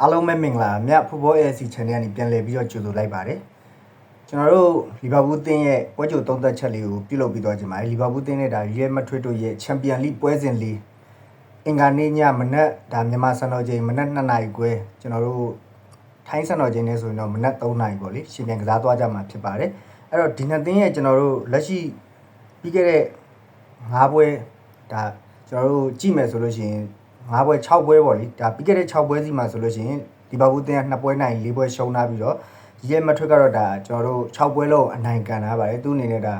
အားလုံးပဲမင်္ဂလာမြတ် Football AFC Channel ကနေပြန်လည်ပြီးတော့ကြိုဆိုလိုက်ပါတယ်ကျွန်တော်တို့လီဗာပူးတင်းရဲ့ပွဲကြိုသုံးသက်ချက်လေးကိုပြုလုပ်ပြီးတော့ကြပါမယ်လီဗာပူးတင်းနဲ့ဒါရီယယ်မက်ဒရစ်တို့ရဲ့ချန်ပီယံလိပွဲစဉ်လေးအင်္ဂါနေ့ညမနက်ဒါမြန်မာစံတော်ချိန်မနက်2နာရီခွဲကျွန်တော်တို့ထိုင်းစံတော်ချိန်နဲ့ဆိုရင်တော့မနက်3နာရီပေါ့လေရှင်ပြန်ကစားသွားကြမှာဖြစ်ပါတယ်အဲ့တော့ဒီနှစ်သင်းရဲ့ကျွန်တော်တို့လက်ရှိပြီးခဲ့တဲ့၅ပွဲဒါကျွန်တော်တို့ကြည့်မယ်ဆိုလို့ရှိရင် ၅ပွဲ6ပွဲပေါ့လေဒါပြီးခဲ့တဲ့6ပွဲစီမှာဆိုလို့ရှိရင်ဒီဘာဘူးတင်က2ပွဲနိုင်4ပွဲရှုံးထားပြီးတော့ရဲမထွတ်ကတော့ဒါကျွန်တော်တို့6ပွဲလုံးအနိုင်ကန်ထားပါတယ်သူအနေနဲ့ဒါ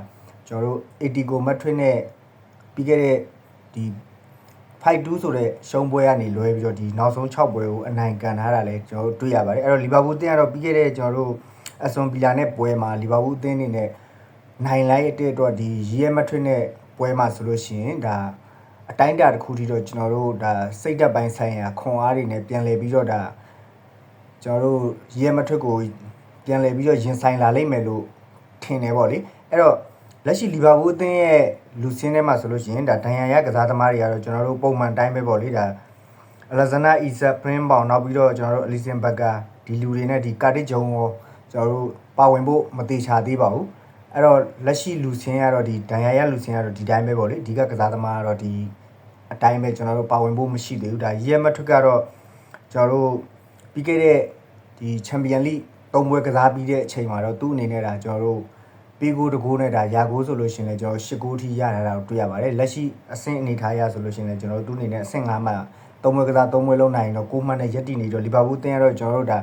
ကျွန်တော်တို့80ကိုမထွတ်နဲ့ပြီးခဲ့တဲ့ဒီ5-2ဆိုတဲ့ရှုံးပွဲကနေလွဲပြီးတော့ဒီနောက်ဆုံး6ပွဲကိုအနိုင်ကန်ထားတာလည်းကျွန်တော်တို့တွေ့ရပါတယ်အဲ့တော့လီဗာပူးတင်ကတော့ပြီးခဲ့တဲ့ကျွန်တော်တို့အဆွန်ပီလာနဲ့ပွဲမှာလီဗာပူးတင်နေနဲ့နိုင်လိုက်တဲ့အတွက်ဒီရဲမထွတ်နဲ့ပွဲမှာဆိုလို့ရှိရင်ဒါ အတိုင်းအတာတစ်ခုထိတော့ကျွန်တော်တို့ဒါစိတ်သက်ပိုင်းဆိုင်ရာခွန်အားတွေနဲ့ပြန်လည်ပြီးတော့ဒါကျွန်တော်တို့ရဲမထွတ်ကိုပြန်လည်ပြီးတော့ရင်ဆိုင်လာလိမ့်မယ်လို့ထင်တယ်ပေါ့လေအဲ့တော့လက်ရှိလီဗာပူးအသင်းရဲ့လူစင်းထဲမှာဆိုလို့ရှိရင်ဒါဒန်ရန်ရကစားသမားတွေကတော့ကျွန်တော်တို့ပုံမှန်တိုင်းပဲပေါ့လေဒါအလက်ဇန္နာအီဆက်ပရင်းပေါင်နောက်ပြီးတော့ကျွန်တော်တို့အလီဆင်ဘက်ကဒီလူတွေနဲ့ဒီကာတစ်ဂျုံရောကျွန်တော်တို့ပါဝင်ဖို့မသေးချာသေးပါဘူးအဲ့တော့လက်ရှိလူစင်းကတော့ဒီဒန်ရန်ရလူစင်းကတော့ဒီတိုင်းပဲပေါ့လေအဓိကကစားသမားကတော့ဒီ အတိုင်းပဲကျွန်တော်တို့ပါဝင်ဖို့မရှိသေးဘူးဒါရီယမထွတ်ကတော့ကျွန်တော်တို့ပြီးခဲ့တဲ့ဒီချန်ပီယံလိသုံးပွဲကစားပြီးတဲ့အချိန်မှာတော့သူ့အနေနဲ့ဒါကျွန်တော်တို့ပေကိုတကိုးနဲ့ဒါရာကိုးဆိုလို့ရှိရင်လည်းကျွန်တော်၈ကိုးထိရတာတော့တွေ့ရပါတယ်လက်ရှိအဆင့်အနေထားရဆိုလို့ရှိရင်လည်းကျွန်တော်တို့သူ့အနေနဲ့အဆင့်၅မှသုံးပွဲကစားသုံးပွဲလုံးနိုင်ရင်တော့ကိုးမှတ်နဲ့ရက်တည်နေတော့လီဗာပူးတင်းရတော့ကျွန်တော်တို့ဒါ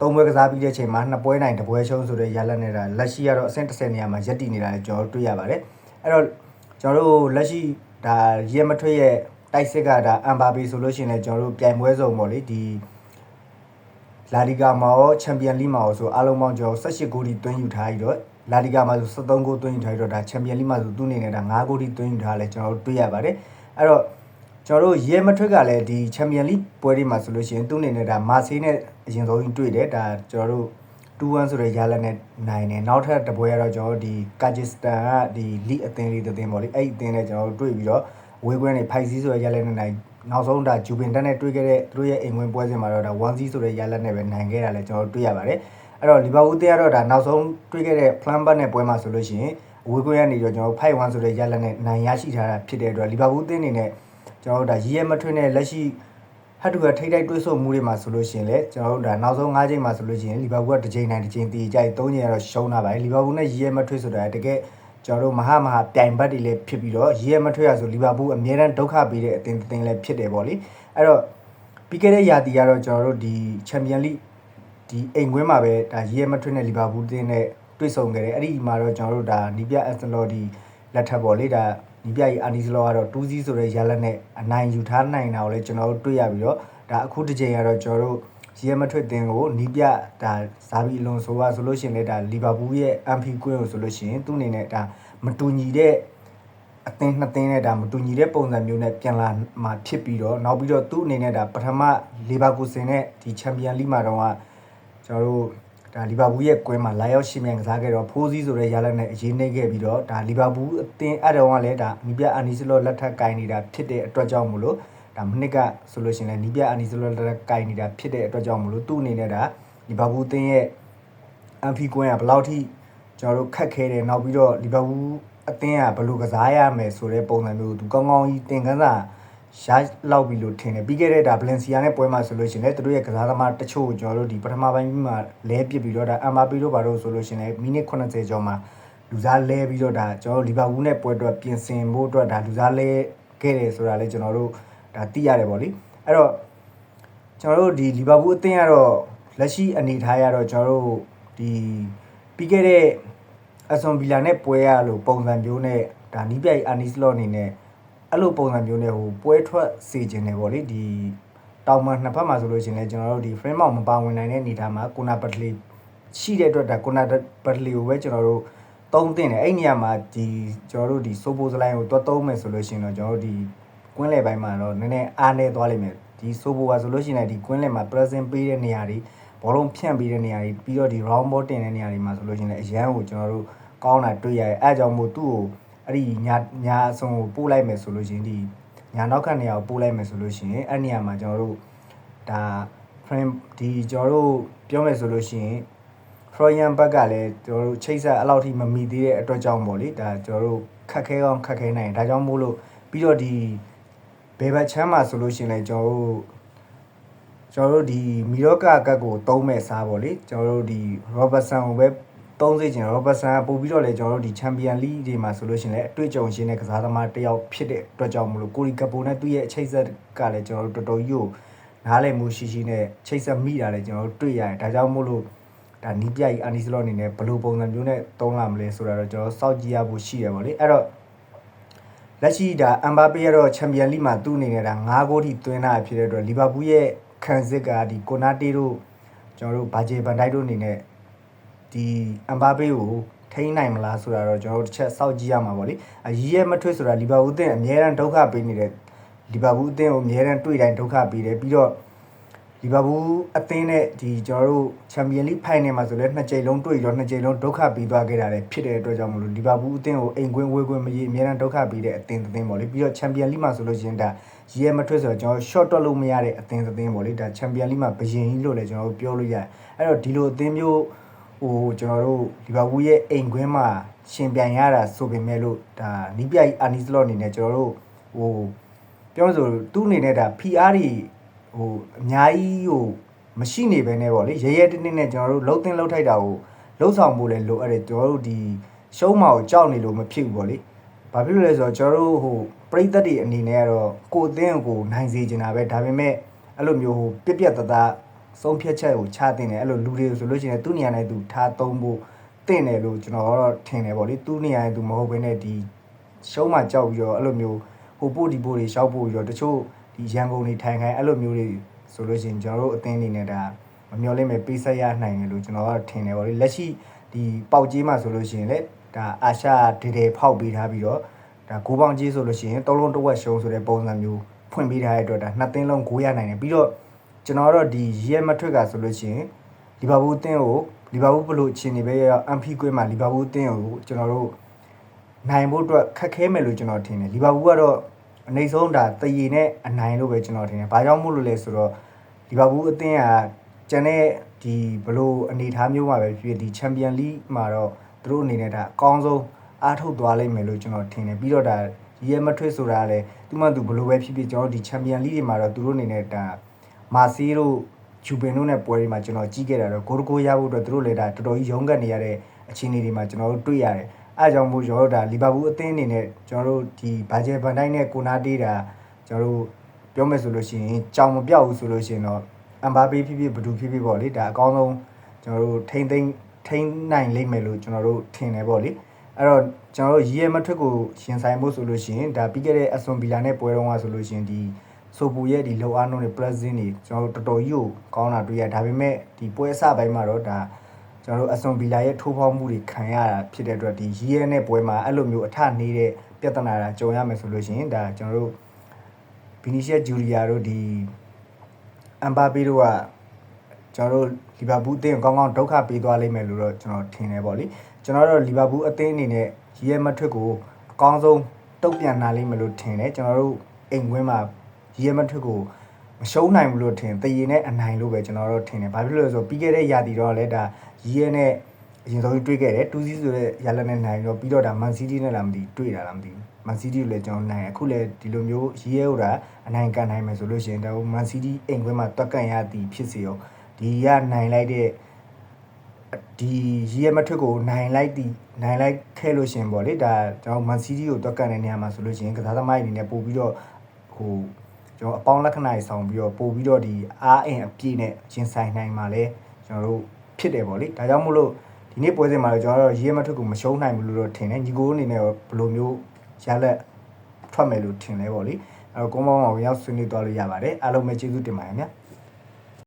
သုံးပွဲကစားပြီးတဲ့အချိန်မှာနှစ်ပွဲနိုင်တစ်ပွဲရှုံးဆိုတဲ့ရလဒ်နဲ့ဒါလက်ရှိကတော့အဆင့်30နေရာမှာရက်တည်နေတာလည်းကျွန်တော်တို့တွေ့ရပါတယ်အဲ့တော့ကျွန်တော်တို့လက်ရှိ ဒါရဲမထွေးရဲ့တိုက်စစ်ကဒါအမ်ဘာဘီဆိုလို့ရှိရင်လည်းကျွန်တော်တို့ပြိုင်ပွဲစုံပေါ့လေဒီလာလီဂါမှာရောချန်ပီယံလိမှာရောဆိုအားလုံးပေါင်းကျွန်တော်18ဂိုးထိသွင်းယူထားပြီးတော့လာလီဂါမှာဆို73ဂိုးသွင်းယူထားပြီးတော့ဒါချန်ပီယံလိမှာဆိုသူ့အနေနဲ့ဒါ9ဂိုးထိသွင်းယူထားလဲကျွန်တော်တို့တွေ့ရပါတယ်အဲ့တော့ကျွန်တော်တို့ရဲမထွက်ကလည်းဒီချန်ပီယံလိပွဲတွေမှာဆိုလို့ရှိရင်သူ့အနေနဲ့ဒါမာဆေးနဲ့အရင်ဆုံးတွေ့တယ်ဒါကျွန်တော်တို့ 2-1ဆိုတဲ့ရလက်နဲ့နိုင်တယ်နောက်ထပ်တစ်ပွဲကတော့ကျွန်တော်တို့ဒီကာဂျစ်စတန်ကဒီလိအသင်းလေးတစ်သင်းပေါ့လေအဲ့ဒီအသင်းနဲ့ကျွန်တော်တို့တွေ့ပြီးတော့ဝေးကွင်းနေဖိုက်စီဆိုတဲ့ရလက်နဲ့နိုင်နောက်ဆုံးဒါဂျူပင်တက်နဲ့တွေ့ခဲ့တဲ့သူတို့ရဲ့အိမ်ဝင်ပွဲစဉ်မှာတော့ဒါ1-0ဆိုတဲ့ရလက်နဲ့ပဲနိုင်ခဲ့တာလဲကျွန်တော်တို့တွေ့ရပါတယ်အဲ့တော့လီဗာပူးတဲကတော့ဒါနောက်ဆုံးတွေ့ခဲ့တဲ့ plan back နဲ့ပွဲမှာဆိုလို့ရှိရင်ဝေးကွင်းကနေတော့ကျွန်တော်တို့5-1ဆိုတဲ့ရလက်နဲ့နိုင်ရရှိထားတာဖြစ်တဲ့အတွက်လီဗာပူးတင်းနေနဲ့ကျွန်တော်တို့ဒါရီယဲမထွင်းနဲ့လက်ရှိ ဟတ်တူကထိတ်တိုက်တွေးဆုံမှုတွေမှာဆိုလို့ရှိရင်လည်းကျွန်တော်တို့ဒါနောက်ဆုံး၅ချိန်မှာဆိုလို့ရှိရင်လီဗာပူးကတစ်ချိန်နိုင်တစ်ချိန်တည်ကြိုက်၃ချိန်ကတော့ရှုံးတာပါလီဗာပူးနဲ့ရီယဲမထွင်းဆိုတာတကယ်ကျွန်တော်တို့မဟာမဟာပြိုင်ဘတ်တွေလည်းဖြစ်ပြီးတော့ရီယဲမထွင်းရဆိုလီဗာပူးအမြဲတမ်းဒုက္ခပေးတဲ့အသင်းတစ်သင်းလည်းဖြစ်တယ်ပေါ့လေအဲ့တော့ပြီးခဲ့တဲ့ရာသီကတော့ကျွန်တော်တို့ဒီချန်ပီယံလိဒီအိမ်ကွင်းမှာပဲဒါရီယဲမထွင်းနဲ့လီဗာပူးတင်းနဲ့တွေ့ဆုံခဲ့တယ်အဲ့ဒီမှာတော့ကျွန်တော်တို့ဒါနီးပြအက်စလော်ဒီလက်ထပ်ပေါ့လေဒါ နီးပြကြီးအာနီစလောကတော့2-0ဆိုတဲ့ရလက်နဲ့အနိုင်ယူထားနိုင်တာကိုလည်းကျွန်တော်တို့တွေ့ရပြီးတော့ဒါအခုတစ်ချိန်ကတော့ကျွန်တော်တို့ရဲမထွက်တင်ကိုနီးပြဒါဇာဘီအလွန်ဆိုကဆိုလို့ရှိရင်လည်းဒါလီဗာပူးရဲ့အမ်ဖီကွင်းကိုဆိုလို့ရှိရင်သူ့အနေနဲ့ဒါမတူညီတဲ့အသင်းနှစ်သင်းနဲ့ဒါမတူညီတဲ့ပုံစံမျိုးနဲ့ပြန်လာမှာဖြစ်ပြီးတော့နောက်ပြီးတော့သူ့အနေနဲ့ဒါပထမလီဗာပူးစင်နဲ့ဒီချန်ပီယံလိမှာတော့ကကျွန်တော်တို့ ဒါလီဗာပူးရဲ့ကွင်းမှာလာရောက်ရှင်မြန်ကစားခဲ့တော့ဖိုးစီးဆိုတဲ့ရလက်နဲ့အရေးနှိမ့်ခဲ့ပြီးတော့ဒါလီဗာပူးအသင်းအဲ့တော့ကလည်းဒါမိပြအာနီစလောလက်ထပ်ကင်နေတာဖြစ်တဲ့အတွက်ကြောင့်မလို့ဒါမနစ်ကဆိုလို့ရှိရင်လည်းနီးပြအာနီစလောလက်ထပ်ကင်နေတာဖြစ်တဲ့အတွက်ကြောင့်မလို့သူ့အနေနဲ့ဒါလီဗာပူးအသင်းရဲ့အမ်ဖီကွင်းကဘယ်လောက်ထိကျွန်တော်တို့ခတ်ခဲတယ်နောက်ပြီးတော့လီဗာပူးအသင်းကဘယ်လိုကစားရမယ်ဆိုတဲ့ပုံစံမျိုးသူကောင်းကောင်းကြီးတင်ကန်းစာ ရလောက်ပြီလို့ထင်တယ်ပြီးခဲ့တဲ့ဒါဗလန်စီယာနဲ့ပွဲမှာဆိုလို့ရှိရင်လည်းသူတို့ရဲ့ကစားသမားတချို့ကိုကျွန်တော်တို့ဒီပထမပိုင်းမှာလဲပစ်ပြီးတော့ဒါအမ်ဘာပီတို့ဘာလို့ဆိုလို့ရှိရင်လည်းမိနစ်80ကျော်မှာလူစားလဲပြီးတော့ဒါကျွန်တော်တို့လီဗာပူးနဲ့ပွဲအတွက်ပြင်ဆင်ဖို့အတွက်ဒါလူစားလဲခဲ့တယ်ဆိုတာလည်းကျွန်တော်တို့ဒါသိရတယ်ပေါ့လေအဲ့တော့ကျွန်တော်တို့ဒီလီဗာပူးအသင်းကတော့လက်ရှိအနေထားရတော့ကျွန်တော်တို့ဒီပြီးခဲ့တဲ့အဆွန်ဗီလာနဲ့ပွဲရလို့ပုံစံမျိုးနဲ့ဒါနီးပြိုင်အာနီစလော့အနေနဲ့ အဲ့လိုပုံစံမျိုးနဲ့ဟိုပွဲထွက်စေခြင်းတယ်ပေါ့လေဒီတောင်မှနှစ်ဖက်မှာဆိုလို့ရှိရင်လည်းကျွန်တော်တို့ဒီ frame မောင်မပါဝင်နိုင်တဲ့အနေထားမှာကိုနာပတ်လီရှိတဲ့အတွက်ဒါကိုနာပတ်လီကိုပဲကျွန်တော်တို့သုံးတင်တယ်အဲ့နေရာမှာဒီကျွန်တော်တို့ဒီစိုးပိုးစလိုင်းကိုတွတ်သုံးမယ်ဆိုလို့ရှိရင်တော့ကျွန်တော်တို့ဒီကွင်းလယ်ပိုင်းမှာတော့နည်းနည်းအားနေသွားလိမ့်မယ်ဒီစိုးပိုးကဆိုလို့ရှိရင်လည်းဒီကွင်းလယ်မှာ present ပေးတဲ့နေရာတွေဘောလုံးဖြန့်ပေးတဲ့နေရာတွေပြီးတော့ဒီ round ball တင်တဲ့နေရာတွေမှာဆိုလို့ရှိရင်လည်းအရန်ကိုကျွန်တော်တို့ကောင်းတာတွေ့ရတယ်အဲအကြောင်းမို့သူ့ကို အဲ့ဒီညာညာအစုံကိုပို့လိုက်မယ်ဆိုလို့ရှိရင်ဒီညာနောက်ခန့်နေရာကိုပို့လိုက်မယ်ဆိုလို့ရှိရင်အဲ့နေရာမှာကျွန်တော်တို့ဒါ frame ဒီကျွန်တော်တို့ပြောမယ်ဆိုလို့ရှိရင် Freudian ဘက်ကလည်းကျွန်တော်တို့ချိတ်ဆက်အဲ့လောက်ထိမမီသေးတဲ့အတွက်ကြောင့်ပေါ့လေဒါကျွန်တော်တို့ခက်ခဲကောင်းခက်ခဲနိုင်တယ်ဒါကြောင့်မို့လို့ပြီးတော့ဒီဘယ်ဘက်ချမ်းမှာဆိုလို့ရှိရင်လည်းကျွန်တော်တို့ကျွန်တော်တို့ဒီမီရော့ကာကတ်ကိုသုံးမဲ့စားပေါ့လေကျွန်တော်တို့ဒီ Robertson ကိုပဲ သုံးစေချင် Robertson ကပို့ပြီးတော့လေကျွန်တော်တို့ဒီ Champion League တွေမှာဆိုလို့ရှိရင်လည်းအတွေ့အကြုံရှင်းတဲ့ကစားသမားတစ်ယောက်ဖြစ်တဲ့အတွက်ကြောင့်မလို့ကိုရီကပိုနဲ့သူ့ရဲ့အချိတ်ဆက်ကလည်းကျွန်တော်တို့တော်တော်ကြီးကိုနားလည်မှုရှိရှိနဲ့ချိတ်ဆက်မိတာလည်းကျွန်တော်တို့တွေ့ရတယ်ဒါကြောင့်မို့လို့ဒါနီးပြကြီးအာနီစလော့အနေနဲ့ဘယ်လိုပုံစံမျိုးနဲ့တုံးလာမလဲဆိုတာတော့ကျွန်တော်စောင့်ကြည့်ရဖို့ရှိရပါလေအဲ့တော့လက်ရှိဒါအမ်ဘာပေကတော့ချန်ပီယံလိမှာသူ့အနေနဲ့ဒါ9ဂိုးထိသွင်းတာဖြစ်တဲ့အတွက်လီဗာပူးရဲ့ခံစစ်ကဒီကိုနာတေတို့ကျွန်တော်တို့ဘာဂျေဗန်တိုက်တို့အနေနဲ့ ဒီအမ်ဘာပေကိုထိန်းနိုင်မလားဆိုတာတော့ကျွန်တော်တို့တစ်ချက်စောင့်ကြည့်ရမှာပေါ့လေအရီးရဲ့မထွေးဆိုတာလီဗာပူးအသင်းအများအားဒုက္ခပေးနေတဲ့လီဗာပူးအသင်းကိုအများအားတွေ့တိုင်းဒုက္ခပေးတယ်ပြီးတော့လီဗာပူးအသင်းနဲ့ဒီကျွန်တော်တို့ချန်ပီယံလိဖိုင်နယ်မှာဆိုလဲနှစ်ကြိမ်လုံးတွေ့ရောနှစ်ကြိမ်လုံးဒုက္ခပြီးသွားခဲ့တာလည်းဖြစ်တဲ့အတွက်ကြောင့်မလို့လီဗာပူးအသင်းကိုအိမ်ကွင်းဝေးကွင်းမကြီးအများအားဒုက္ခပြီးတဲ့အသင်းတစ်သင်းပေါ့လေပြီးတော့ချန်ပီယံလိမှာဆိုလို့ရှိရင်ဒါရီယယ်မထွတ်ဆိုတော့ကျွန်တော် short တွက်လို့မရတဲ့အသင်းတစ်သင်းပေါ့လေဒါချန်ပီယံလိမှာဘယင်ကြီးလို့လည်းကျွန်တော်တို့ပြောလို့ရတယ်အဲ့တော့ဒီလိုအသင်းမျိုး ဟိုကျွန်တော်တို့လီဗာပူးရဲ့အိမ်ကွင်းမှာရှင်ပြိုင်ရတာဆိုပေမဲ့လို့ဒါနီးပြိုင်အာနီစလော့အနေနဲ့ကျွန်တော်တို့ဟိုပြောလို့ဆိုသူ့အနေနဲ့ဒါ PR တွေဟိုအများကြီးဟိုမရှိနေပဲနဲ့ပေါ့လေရဲရဲတင်းတင်းနဲ့ကျွန်တော်တို့လှုပ်တင်လှုပ်ထိုက်တာကိုလှုပ်ဆောင်ဖို့လည်းလိုအဲ့ဒါကျွန်တော်တို့ဒီရှုံးမာကိုကြောက်နေလို့မဖြစ်ဘူးပေါ့လေဘာဖြစ်လို့လဲဆိုတော့ကျွန်တော်တို့ဟိုပရိသတ်တွေအနေနဲ့ကတော့ကိုယ်အသင်းကိုနိုင်စေချင်တာပဲဒါပေမဲ့အဲ့လိုမျိုးဟိုပြက်ပြက်တသား ဆုံးဖြတ်ချက်ကိုချတင်တယ်အဲ့လိုလူတွေဆိုလို့ရှိရင်သူ့နေရာနဲ့သူထားသုံးဖို့တင့်တယ်လို့ကျွန်တော်ကတော့ထင်တယ်ပေါ့လေသူ့နေရာနဲ့သူမဟုတ်ဘဲနဲ့ဒီရှုံးမှကြောက်ပြီးတော့အဲ့လိုမျိုးဟိုပို့ဒီပို့တွေရှောက်ဖို့ပြီးတော့တချို့ဒီရန်ကုန်တွေထိုင်ခိုင်းအဲ့လိုမျိုးတွေဆိုလို့ရှိရင်ကျွန်တော်တို့အသင်းအနေနဲ့ဒါမမျော်လင့်မဲ့ပေးဆက်ရနိုင်တယ်လို့ကျွန်တော်ကထင်တယ်ပေါ့လေလက်ရှိဒီပေါက်ကြီးမှဆိုလို့ရှိရင်လေဒါအာရှဒေဒေဖောက်ပေးထားပြီးတော့ဒါဂိုးပေါင်းကြီးဆိုလို့ရှိရင်သုံးလုံးတစ်ဝက်ရှုံးဆိုတဲ့ပုံစံမျိုးဖွင့်ပေးထားတဲ့အတွက်ဒါနှစ်သင်းလုံးဂိုးရနိုင်တယ်ပြီးတော့ ကျွန်တော်ကတော့ဒီရဲမထွက်ကဆိုလို့ရှိရင်လီဗာပူးအသင်းကိုလီဗာပူးဘလို့အခြေအနေပဲရောက်အမ်ဖီကွင်းမှာလီဗာပူးအသင်းကိုကျွန်တော်တို့နိုင်ဖို့အတွက်ခက်ခဲမယ်လို့ကျွန်တော်ထင်တယ်လီဗာပူးကတော့အနေဆုံးဒါတည်ရည်နဲ့အနိုင်လို့ပဲကျွန်တော်ထင်တယ်။ဘာကြောင့်မို့လို့လဲဆိုတော့လီဗာပူးအသင်းကကျန်တဲ့ဒီဘလို့အနေအထားမျိုးမှာပဲဖြစ်ဖြစ်ဒီချန်ပီယံလိမှာတော့သူတို့အနေနဲ့ဒါအကောင်းဆုံးအားထုတ်သွားလိမ့်မယ်လို့ကျွန်တော်ထင်တယ်ပြီးတော့ဒါရီယယ်မထွေးဆိုတာလည်းသူမှသူဘလို့ပဲဖြစ်ဖြစ်ကျွန်တော်ဒီချန်ပီယံလိတွေမှာတော့သူတို့အနေနဲ့ဒါ မာစီးတို့ဂျူပင်တို့နဲ့ပွဲတွေမှာကျွန်တော်ကြီးခဲ့တာတော့ဂိုးတကိုးရဖို့အတွက်သူတို့လည်းဒါတော်တော်ကြီးရုန်းကန်နေရတဲ့အခြေအနေတွေမှာကျွန်တော်တို့တွေ့ရတယ်အဲအကြောင်းမို့ကျွန်တော်တို့ဒါလီဗာပူးအသင်းအနေနဲ့ကျွန်တော်တို့ဒီဘာဂျယ်ဗန်တိုင်းနဲ့ကိုနာတေးတာကျွန်တော်တို့ပြောမယ်ဆိုလို့ရှိရင်ကြောင်မပြောက်ဘူးဆိုလို့ရှိရင်တော့အမ်ဘာပေးဖြစ်ဖြစ်ဘဒူဖြစ်ဖြစ်ပေါ့လေဒါအကောင်းဆုံးကျွန်တော်တို့ထိမ့်သိမ့်ထိမ့်နိုင်လိမ့်မယ်လို့ကျွန်တော်တို့ထင်တယ်ပေါ့လေအဲ့တော့ကျွန်တော်တို့ရီရဲမထွက်ကိုရှင်ဆိုင်ဖို့ဆိုလို့ရှိရင်ဒါပြီးခဲ့တဲ့အဆွန်ဘီလာနဲ့ပွဲတော့ကဆိုလို့ရှိရင်ဒီ ဆိုပူရဲ့ဒီလောအားနှုန်းတွေ present တွေကျွန်တော်တို့တော်တော်ကြီးကိုကောင်းတာတွေ့ရဒါပေမဲ့ဒီပွဲအစပိုင်းမှာတော့ဒါကျွန်တော်တို့အဆွန်ဘီလာရဲ့ထိုးဖောက်မှုတွေခံရတာဖြစ်တဲ့အတွက်ဒီရီရဲနဲ့ပွဲမှာအဲ့လိုမျိုးအထနေတဲ့ပြဿနာတာကြုံရမယ်ဆိုလို့ရှိရင်ဒါကျွန်တော်တို့ဗီနီရှီယက်ဂျူလီယာတို့ဒီအမ်ဘာပေတို့ကကျွန်တော်တို့လီဗာပူးအသင်းကိုကောင်းကောင်းဒုက္ခပေးသွားလိမ့်မယ်လို့တော့ကျွန်တော်ထင်တယ်ပေါ့လေကျွန်တော်တို့လီဗာပူးအသင်းအနေနဲ့ရီရဲမထွက်ကိုအကောင်းဆုံးတုတ်ပြန်လာလိမ့်မယ်လို့ထင်တယ်ကျွန်တော်တို့အိမ်ကွင်းမှာ ရီရဲမထွက်ကိုမရှုံးနိုင်ဘူးလို့ထင်တည်ရင်နဲ့အနိုင်လို့ပဲကျွန်တော်တို့ထင်တယ်ဘာဖြစ်လို့လဲဆိုတော့ပြီးခဲ့တဲ့ရာသီတော့လည်းဒါရီရဲနဲ့အရင်ဆုံးတွေ့ခဲ့တယ်တူးစီးဆိုတဲ့ရလက်နဲ့နိုင်တော့ပြီးတော့ဒါမန်စီးတီးနဲ့လာမသိတွေ့တာလားမသိဘူးမန်စီးတီးကိုလည်းကျွန်တော်နိုင်အခုလည်းဒီလိုမျိုးရီရဲဟိုတာအနိုင်ကန်နိုင်မယ်ဆိုလို့ရှိရင်တော့မန်စီးတီးအိမ်ကွင်းမှာတွက်ကန်ရသည်ဖြစ်စေရောဒီကနိုင်လိုက်တဲ့ဒီရီယမထွတ်ကိုနိုင်လိုက်ဒီနိုင်လိုက်ခဲ့လို့ရှင်ပေါ့လေဒါကျွန်တော်မန်စီးတီးကိုတွက်ကန်တဲ့နေရာမှာဆိုလို့ရှိရင်ကစားသမားတွေအနေနဲ့ပို့ပြီးတော့ဟို ကျွန်တော်အပေါင်းလက္ခဏာတွေဆောင်ပြီးတော့ပို့ပြီးတော့ဒီအားအင်အပြည့်နဲ့ရင်ဆိုင်နိုင်မှာလဲကျွန်တော်တို့ဖြစ်တယ်ပေါ့လေဒါကြောင့်မို့လို့ဒီနေ့ပွဲစဉ်မှာတော့ကျွန်တော်တို့ရီယမထွတ်ကိုမရှုံးနိုင်ဘူးလို့တော့ထင်တယ်ညီကိုအနေနဲ့ဘယ်လိုမျိုးရလက်ထွက်မယ်လို့ထင်လဲပေါ့လေအဲ့တော့ကုန်းပေါင်းအောင်ရောက်ဆွေးနွေးသွားလို့ရပါတယ်အားလုံးပဲကျေးဇူးတင်ပါတယ်ဗျာ